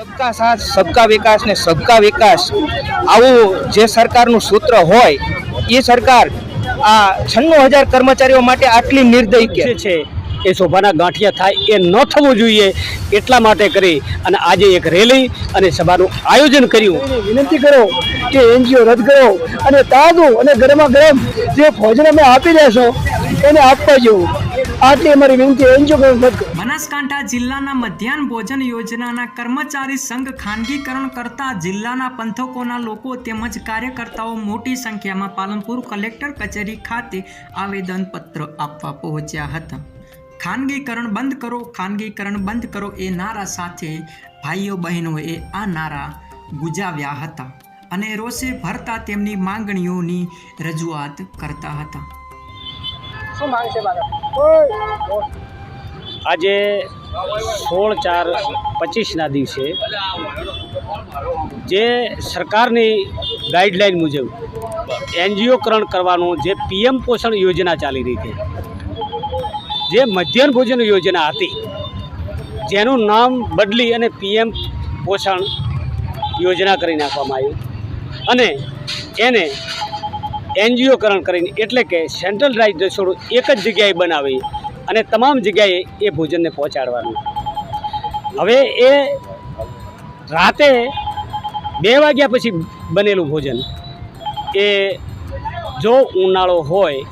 સબકા સાથ સબકા વિકાસ ને સબકા વિકાસ. આવું જે સરકારનું સૂત્ર હોય એ સરકાર આ છન્નું હજાર કર્મચારીઓ માટે આટલી નિર્દય કે? છે એ શોભાના ગાંઠિયા થાય એ ન થવું જોઈએ એટલા માટે કરી અને આજે એક રેલી અને સભાનું આયોજન કર્યું. વિનંતી કરો કે એનજીઓ રદ કરો અને તાજું અને ગરમા ગરમ જે ભોજન અમે આપી દેશો એને આપવા જેવું. આટલી અમારી વિનંતી એનજીઓ રદ કરો. બનાસકાંઠા જિલ્લાના મધ્યાહન ભોજન યોજનાના કર્મચારી સંઘ ખાનગીકરણ કરતા જિલ્લાના પંથકોના લોકો તેમજ કાર્યકર્તાઓ મોટી સંખ્યામાં પાલનપુર કલેક્ટર કચેરી ખાતે આવેદનપત્ર આપવા પહોંચ્યા હતા. ખાનગીકરણ બંધ કરો, ખાનગીકરણ બંધ કરો એ નારા સાથે ભાઈઓ બહેનોએ આ નારા ગુજાવ્યા હતા અને રોષે ભરતા તેમની માંગણીઓની રજૂઆત કરતા હતા. આજે સોળ ચાર પચીસના દિવસે જે સરકારની ગાઈડલાઈન મુજબ એનજીઓકરણ કરવાનું જે પીએમ પોષણ યોજના ચાલી રહી છે, જે મધ્યાહન ભોજન યોજના હતી, જેનું નામ બદલી અને પીએમ પોષણ યોજના કરી નાખવામાં આવ્યું અને એને એનજીઓકરણ કરીને એટલે કે સેન્ટ્રલ સેન્ટ્રલાઇઝ રસોડું એક જ જગ્યાએ બનાવી અને તમામ જગ્યાએ એ ભોજનને પહોંચાડવાનું. હવે એ રાતે બે વાગ્યા પછી બનેલું ભોજન. એ જો ઉનાળો હોય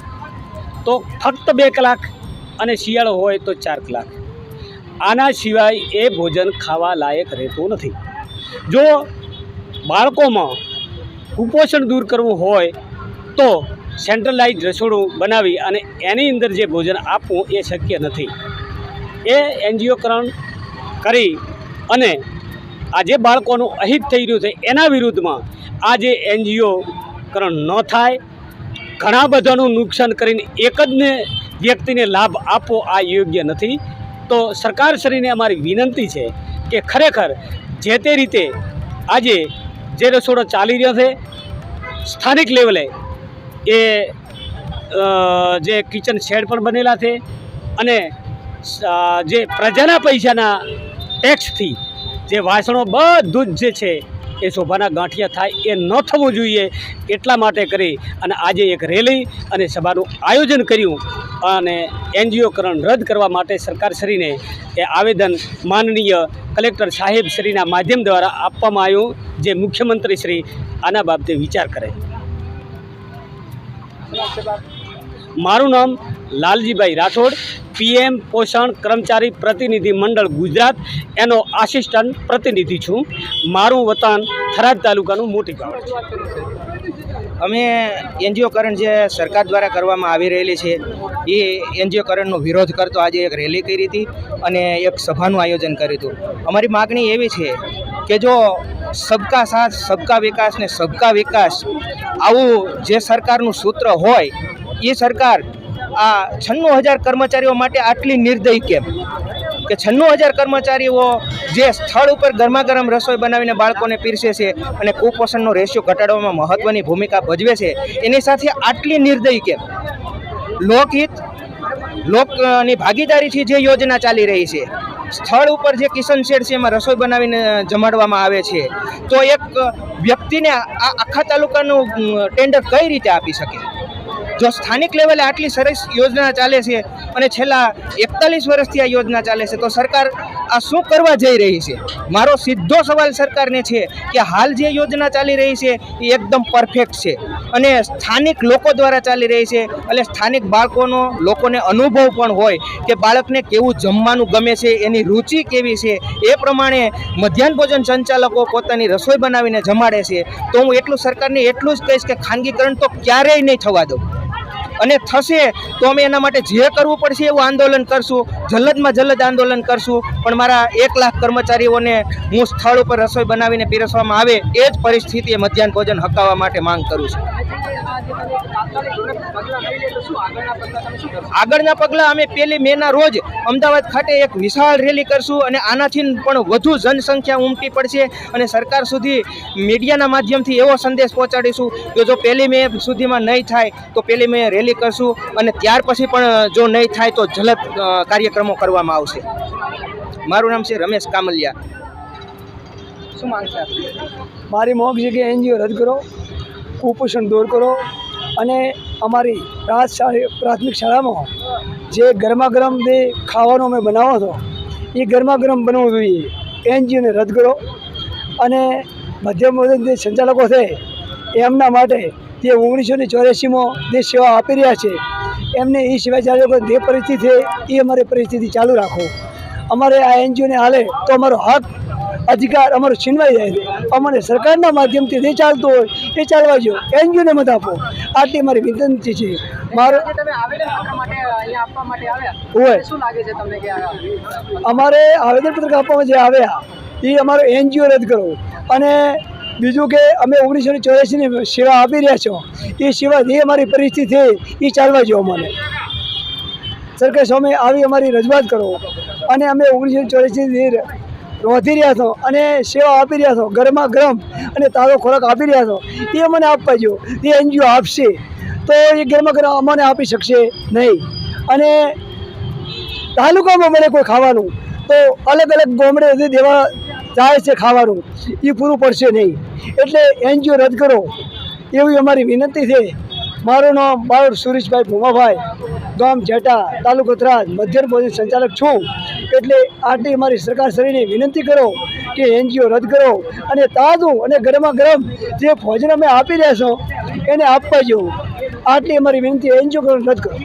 તો ફક્ત બે કલાક અને શિયાળો હોય તો ચાર કલાક. આના સિવાય એ ભોજન ખાવા લાયક રહેતું નથી. જો બાળકોમાં કુપોષણ દૂર કરવું હોય તો સેન્ટ્રલાઇઝ રસોડું બનાવી અને એની અંદર જે ભોજન આપવું એ શક્ય નથી. એ એનજીઓકરણ કરી અને આ જે બાળકોનું અહિત થઈ રહ્યું છે, એના વિરુદ્ધમાં આ જે એનજીઓકરણ ન થાય, ઘણા બધાનું નુકસાન કરીને એક જ ને વ્યક્તિને લાભ આપવો આ યોગ્ય નથી. તો સરકારશ્રીને અમારી વિનંતી છે કે ખરેખર જે તે રીતે આજે જે રસોડો ચાલી રહ્યો છે, સ્થાનિક લેવલે એ જે કિચન શેડ પણ બનેલા છે અને જે પ્રજાના પૈસાના ટેક્સથી જે વાસણો બધું જ જે છે એ શોભાના ગાંઠિયા થાય એ ન થવું જોઈએ એટલા માટે કરી અને આજે એક રેલી અને સભાનું આયોજન કર્યું અને એનજીઓકરણ રદ કરવા માટે સરકારશ્રીને એ આવેદન માનનીય કલેક્ટર સાહેબ શ્રીના માધ્યમ દ્વારા આપવામાં આવ્યું, જે મુખ્યમંત્રી શ્રી આના બાબતે વિચાર કરે. મારું નામ લાલજીભાઈ રાઠોડ, પીએમ પોષણ કર્મચારી પ્રતિનિધિ મંડળ ગુજરાત, એનો આસિસ્ટન્ટ પ્રતિનિધિ છું. મારું વતન થરાદ તાલુકાનું મોટી ગામ અમે એનજીઓકરણ જે સરકાર દ્વારા કરવામાં આવી રહેલી છે, એ એનજીઓકરણનો વિરોધ કરતો આજે એક રેલી કરી હતી અને એક સભાનું આયોજન કર્યું હતું. અમારી માગણી એવી છે કે જો સબકા સાથ, સબકા વિકાસ ને સબકા વિકાસ. આવું જે સરકારનું સૂત્ર હોય, એ સરકાર આ છન્નું હજાર કર્મચારીઓ માટે આટલી નિર્દય કેમ? કે છન્નું હજાર કર્મચારીઓ જે સ્થળ ઉપર ગરમા ગરમ રસોઈ બનાવીને બાળકોને પીરસે છે અને કુપોષણનો રેશિયો ઘટાડવામાં મહત્ત્વની ભૂમિકા ભજવે છે, એની સાથે આટલી નિર્દય કેમ? લોકહિત, લોકની ભાગીદારીથી જે યોજના ચાલી રહી છે સ્થળ ઉપર જે કિશન શેડ છે એમાં રસોઈ બનાવીને જમાડવામાં આવે છે. તો એક વ્યક્તિને આ આખા તાલુકાનું ટેન્ડર કઈ રીતે આપી શકે? જો સ્થાનિક લેવલે આટલી સરસ યોજના ચાલે છે અને છેલ્લા એકતાલીસ વર્ષથી આ યોજના ચાલે છે, તો સરકાર આ શું કરવા જઈ રહી છે? મારો સીધો સવાલ સરકારને છે કે હાલ જે યોજના ચાલી રહી છે, એ એકદમ પરફેક્ટ છે. અને સ્થાનિક લોકો દ્વારા ચાલી રહી છે, એટલે સ્થાનિક બાળકોનો, લોકોને અનુભવ પણ હોય કે બાળકને કેવું જમવાનું ગમે છે, એની રુચિ કેવી છે, એ પ્રમાણે મધ્યાહન ભોજન સંચાલકો પોતાની રસોઈ બનાવીને જમાડે છે. તો હું એટલું સરકારને એટલું જ કહીશ કે ખાનગીકરણ તો ક્યારેય નહીં થવા દઉં. અને થશે તો અમે એના માટે જે કરવું પડશે એવું આંદોલન કરશું. જલ્દમાં જલ્દ આંદોલન કરશું. પણ મારા એક લાખ કર્મચારીઓને હું સ્થળ ઉપર રસોઈ બનાવીને પીરસવામાં આવે એ જ પરિસ્થિતિએ મધ્યાહન ભોજન હકાવવા માટે માંગ કરું છું. આગળના પગલાં અમે પહેલી મેના રોજ અમદાવાદ ખાતે એક વિશાળ રેલી કરશું અને આનાથી પણ વધુ જનસંખ્યા ઉમટી પડશે અને સરકાર સુધી મીડિયાના માધ્યમથી એવો સંદેશ પહોંચાડીશું કે જો પહેલી મે સુધીમાં નહીં થાય તો પહેલી મે રેલી કરશું અને ત્યાર પછી પણ જો નહીં થાય તો જલદ કાર્યક્રમો કરવામાં આવશે. મારું નામ છે રમેશ કામલિયા. શું માંગ છે મારી મોગ છે કે એનજીઓ રદ કરો. કુપોષણ દૂર કરો અને અમારી પ્રાથ શાળા પ્રાથમિક શાળામાં જે ગરમા ગરમ જે ખાવાનો અમે બનાવો હતો, એ ગરમા ગરમ બનવું જોઈએ. એનજીઓને રદ કરો અને મધ્યમ ભોજન જે સંચાલકો છે, એમના માટે જે ઓગણીસો ને ચોર્યાસીમાં જે સેવા આપી રહ્યા છે, એમને એ સેવા ચાલકો જે પરિસ્થિતિ છે, એ અમારી પરિસ્થિતિ ચાલુ રાખો. અમારે આ એનજીઓને હાલે તો અમારો હક અધિકાર અમારો છીનવાઈ જાય. છે અમને સરકારના માધ્યમથી જે ચાલતું હોય એ ચાલવા જો. એનજીઓને મત આપો. આટલી મારી વિનંતી છે. મારો અમારે આવેદનપત્ર આપવામાં જે આવ્યા. એ અમારો એનજીઓ રદ કરો. અને બીજું કે અમે ઓગણીસો ને ચોર્યાસીની સેવા આપી રહ્યા છો. એ સેવા જે અમારી પરિસ્થિતિ એ ચાલવા જો અમને. સરકાર સામે આવી અમારી રજૂઆત કરો. અને અમે ઓગણીસો ને રોધી રહ્યા છો અને સેવા આપી રહ્યા છો ગરમા ગરમ અને તાજો ખોરાક આપી રહ્યા છો, એ અમને આપવા જો એ એનજીઓ આપશે. તો એ ગરમા ગરમ અમને આપી શકશે નહીં. અને તાલુકામાં મળે કોઈ ખાવાનું, તો અલગ અલગ ગોમડે દેવા જાય છે ખાવાનું, એ પૂરું પડશે નહીં. એટલે એનજીઓ રદ કરો. એવી અમારી વિનંતી છે. મારું નામ બાળ સુરેશભાઈ ભૂમાભાઈ. ગામ જેટા તાલુકો ત્રાજ મધ્યમ ભોજન સંચાલક છું. એટલે આટલી અમારી સરકાર શ્રીને વિનંતી કરો કે એનજીઓ રદ કરો અને તાજું અને ગરમા ગરમ જે ભોજન અમે આપી છો, એને આપવા જેવું. આટલી અમારી વિનંતી એનજીઓ રદ કરો.